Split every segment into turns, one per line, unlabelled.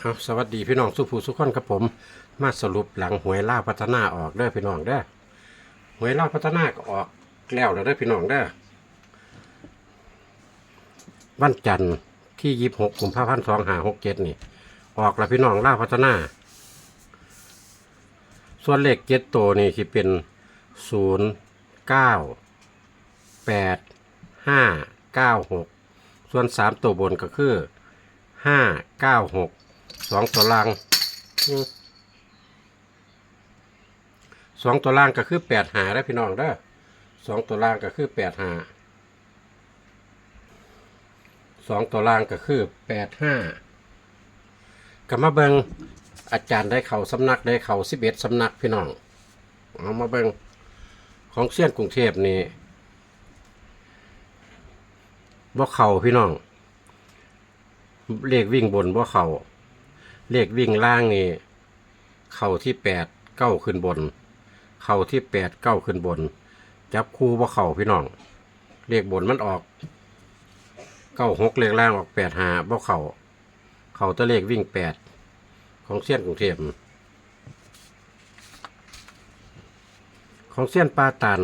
เอาสวัสดีพี่น้องสุภูสุขคนครับผม มาสรุปหลังหวยล่าวพัฒนาออกเด้อพี่น้องเด้อหวยล่าวพัฒนาก็ออกแล้วแล้วเด้อพี่น้องเด้อวันจันทร์ที่ยี่สิบหกกุมภาพันธ์สองห้าหกเจ็ดนี่ ออกแล้วพี่น้องล่าวพัฒนา ส่วนเลขเจ็ดตัวนี่ที่เป็นศูนย์เก้าแปดห้าเก้าหกส่วนสามตัวบนก็คือห้าเก้าหก สองตัวล่างอืมสองตัวล่างก็คือแปดหาได้อพี่น้องเด้อสองตัวล่างก็คือแปดหาสองตัวล่างก็คือแปดห้าก็มาเบิงอาจารย์ได้เขาสำนักได้เขาสิบเอ็ดสำนักพี่น้องเอามาเบิงของเซียนกรุงเทพนี่บ่เข่าพี่น้องเลขวิ่งบนว่าเขา เลขวิ่งล่างนี่ เข่าที่แปดเก้าขึ้นบน เข่าที่แปดเก้าขึ้นบน จับคู่ว่าเข่าพี่น้อง เลขบนมันออกเก้าหกเลขล่างออกแปดหาว่าเข่า เข่าแตะเลขวิ่งแปดของเสี้ยนกรุงเทพของเสี้ยนปลาตัน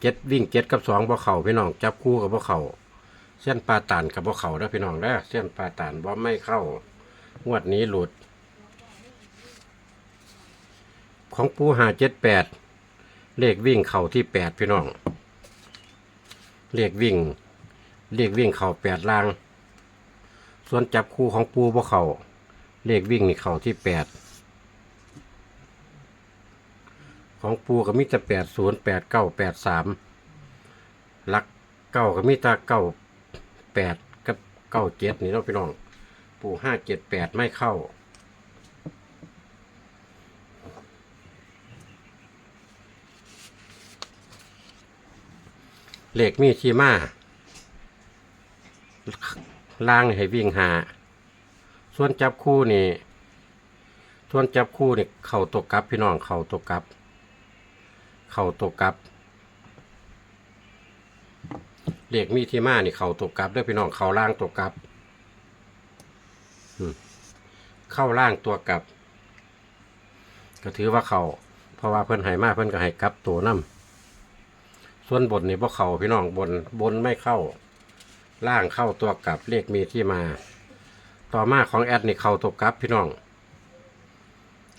เจ็ดวิ่งเจ็ดกับสองบ่เข่าพี่น้องจับคู่กับบ่เข่าเส้นปลาตานกับพวกเข่าได้พี่น้องได้เส้นปลาตานว่าไม่เข้า งวดนี้หลุด ของปูหาเจ็ดแปดเลขวิ่งเข่าที่แปดพี่น้อง เลขวิ่ง เลขวิ่งเข่าแปดล่าง ส่วนจับคู่ของปูพวกเขาเลขวิ่งนี่เข่าที่แปดของปูก็มีแต่แปดศูนย์แปดเก้าแปดสามลักเก้าก็มีแต่เก้าแปดกับเก้าเจ็ดนี่เนาะพี่น้อง ปู่ห้าเจ็ดแปดไม่เข้า เหลขมีที่มาล่างให้วิ่งหา ส่วนจับคู่นี่ส่วนจับคู่นี่เข่าตกกลับพี่น้องเข่าตกกลับ เข่าตกกลับเหลขมีที่มานี่เข่าตกกลับด้วยพี่น้องเข่าล่างตกกลับ เข้าล่างตัวกลับ ก็ถือว่าเขาเพราะว่าเพิ่นให้มากเพิ่นก็ให้กลับตัวนํส่วนบนนี่พวกเขาพี่น้องบนบนไม่เข้า ล่างเข้าตัวกลับเลขมีที่มา ต่อมาของแอดนี่เขาตกกลับพี่น้อง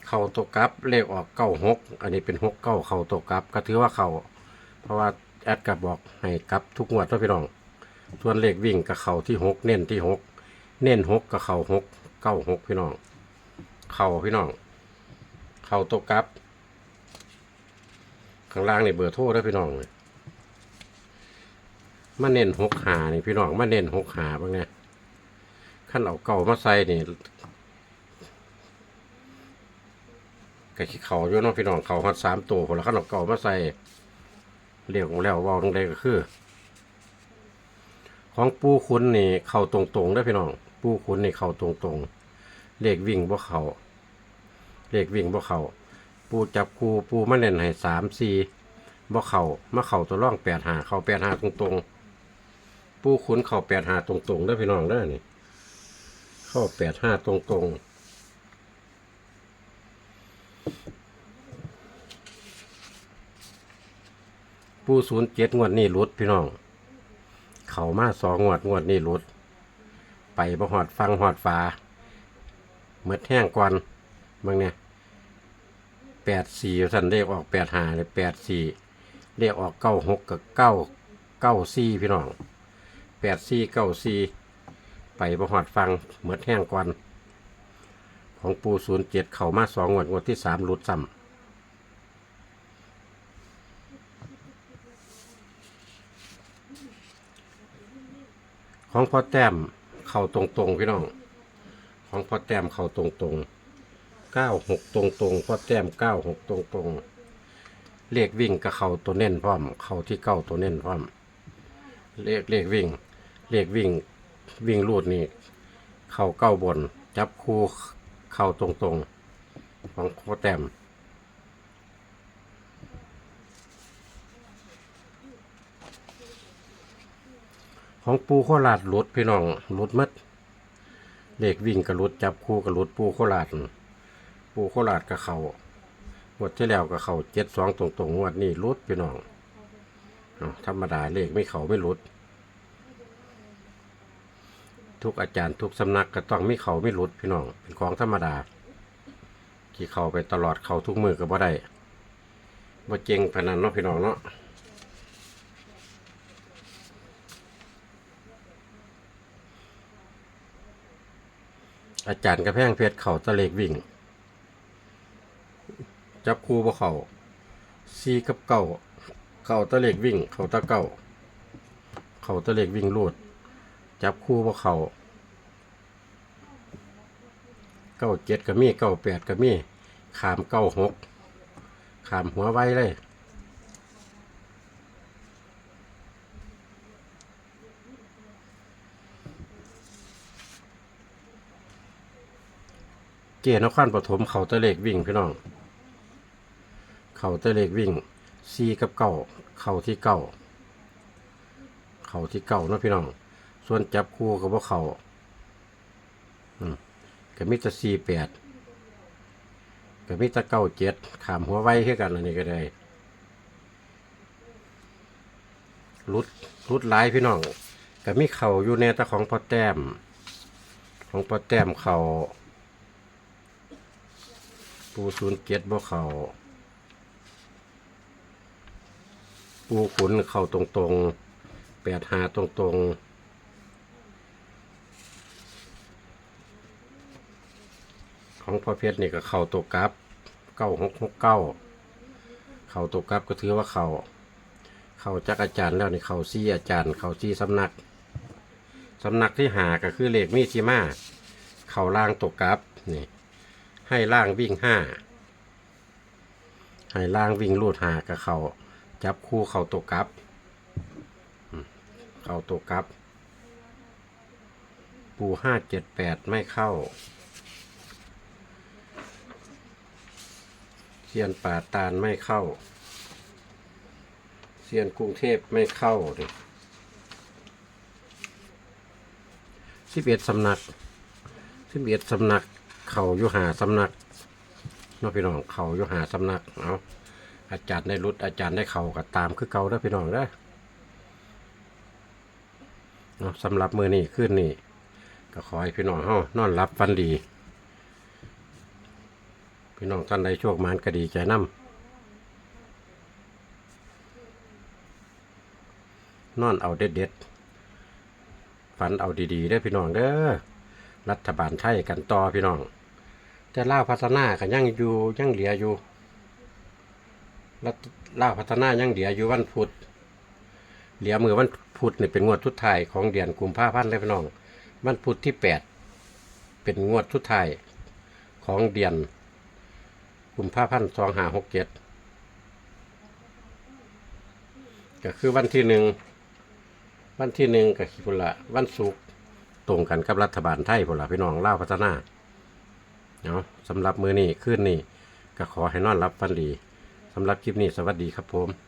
เขาตกกลับเลขออกเก้าหกอันนี้เป็นหกเก้าเขาตกกลับ ก็ถือว่าเขาเพราะว่าแอดกับบอกให้กลับทุกงวดเนาพี่น้องส่วนเลขวิ่งกับเข่าที่หกเน้นที่หก เน้นหกกับเข่าหกเก้าหกพี่น้อง เข่าพี่น้อง เข่าตัวกับ ข้างล่างนี่เบอร์โทรได้พี่น้องเลยมาเน้นหกหานี่พี่น้องมาเน้นหกหาบ้างเนี่ยขั้นเอาเก่ามาใส่นี่กะขี้เข่าอยู่เนาะพี่น้องเข่าหัดสามตัวพอแล้วขั้นเอาเก่ามาใส่เรียกแล้วว่าตรงใดก็คือ ของปูคุณนี่ เข่าตรงๆได้พี่น้อง ปูคุณนี่เข่าตรงๆ เลขวิ่งบ่เขาเลขวิ่งบ่เขาปูจับคูปูมาเน่นให้สามสี่บ่เขามาเข่าตัวร่องแปดหาเข่าแปดหาตรงๆ ปูคุณเข่าแปดหาตรงๆได้พี่น้องได้นี่เข้าแปดห้าตรงๆปูศูนย์เจ็ดงวดนี่รุดพี่น้อง เขามาสองงวดงวดนี่รุด ไปบ่หอดฟังหอดฟ้าเมื่อแห้งก่อนบางเนี่ยแปดสี่สันเลขออกแปดหาเลยแปดสี่เลขออกเก้าหกกับเก้าเก้าสี่พี่น้องแปดสี่เก้าสี่ไปบ่หอดฟังเมื่อแห้งก่อนของปูศูนย์เจ็ดเข่ามาสองงวดงวดที่สามรุดซ้ำของพ่อแต้ม เข่าตรงๆพี่น้อง ของพ่อแต้มเข่าตรงๆเก้าหกตรงๆพ่อแต้มเก้าหกตรงๆเลขวิ่งกับเข่าตัวเน้นพร้อม เข่าที่เก้าตัวเน้นพร้อม เลขเลขวิ่ง เลขวิ่งวิ่งรูดนี่เข่าเก้าบน จับคู่เข่าตรงๆ ของพ่อแต้ม ของปูโคราชหลุดพี่น้องหลุดมัดเลขวิ่งกระลุดจับคู่กระลุดปูโคราชปูโคราชกับเขาหมดที่แล้วกับเขาเจ็ดสองตรงๆงวดนี้ลุดพี่น้องธรรมดาเลขไม่เขาไม่ลุด ทุกอาจารย์ทุกสำนักก็ต้องไมีเขาไม่หลุดพี่น้อง เป็นของธรรมดาที่เขาไปตลอดเขาทุกมือก็บ่ได้บ่เจงพนันเนาะพี่น้องเนาะ อาจารย์กระแพงเพชรเขาตะเลกวิ่ง จับคู่บ่เขาซีกับเก่าเขาตะเลกวิ่ง เขาตะเก่าเขาตะเลกวิ่งลูดจับคู่บ่เขาเก้าเจ็ดก็มีเก้าแปดก็มีขามเก้าหกขามหัวไว้เลย เกนครปฐมเขาตะเลกวิ่งพี่น้อง เขาตะเลกวิ่งซีกับเก้าเขาที่เก้าเขาที่เก้านะพี่น้อง ส่วนจับคู่กับพวกเขาอืมก็มิตรสี่แปดก็มิตรเก้าเจ็ดขามหัวไว้ให้กันอันนี้ก็ได้รุดรุดหลายพี่น้องก็มีเข่าอยู่ในตะของพอแต้ม ของพอแต้มเข่า ปูศูนย์เจ็ดบ่เขาปูขุนเข่าตรงๆแปดหาตรงๆของพ่อเพชรนี่ก็เข่าตัวกลับเก้าหกหกเก้าเข่าตัวกลับก็ถือว่าเข่าเข่าจักอาจารย์แล้วนี่เข่าซี่อาจารย์เข่าซี่สำนักสำนักที่หาก็คือเลขมีที่มาเข่าล่างตัวกลับนี่ ให้ล่างวิ่งห้าให้ล่างวิ่งลูดหากับเขาจับคู่เข่าตัวกลับเข่าตัวกลับ ปูห้าเจ็ดแปดไม่เข้าเซียนป่าตาลไม่เข้าเซียนกรุงเทพไม่เข้าดิสิบเอ็ดสำนักสิบเอ็ดสำนัก เขาอยู่หาสำนักเน้องพี่น้องเขาอยู่หาสำนักเอาอาจารย์ได้รุดอาจารย์ได้เขาก็ตามคือเก่าเด้อพี่น้องเด้เนาะสำหรับมือนี้ขึ้นนี่ก็ขอให้พี่น้องเฮานอนรับฟันดี พี่น้องท่านใดโชคมานก็ดีใจนํนอนเอาเด็ดเด็ดฝันเอาดีๆได้พี่น้องเด้อรัฐบาลไทยกันต่อพี่น้อง แต่ล่าพัฒนาก็ยังอยู่ยังเหลืออยู่รัฐล่าพัฒนายังเหลืออยู่วันพุธเหลือมือวันพุธนี่เป็นงวดทุดท้ายของเดือนกุมภาพันธ์เลยพี่น้องวันพุธที่แปดเป็นงวดทุดท้ายของเดือนกุมภาพันธ์สองห้าหกเจ็ดก็คือวันที่หนึ่งวันที่หนึ่งกับพุนละวันศุกร์ตรงกันกับรัฐบาลไทยพุละพี่น้องเล่าพัฒนา เนาะสำหรับมือนี่ขึ้นนี่ก็ขอให้นอนรับฟันดีสำหรับคลิปนี้สวัสดีครับผม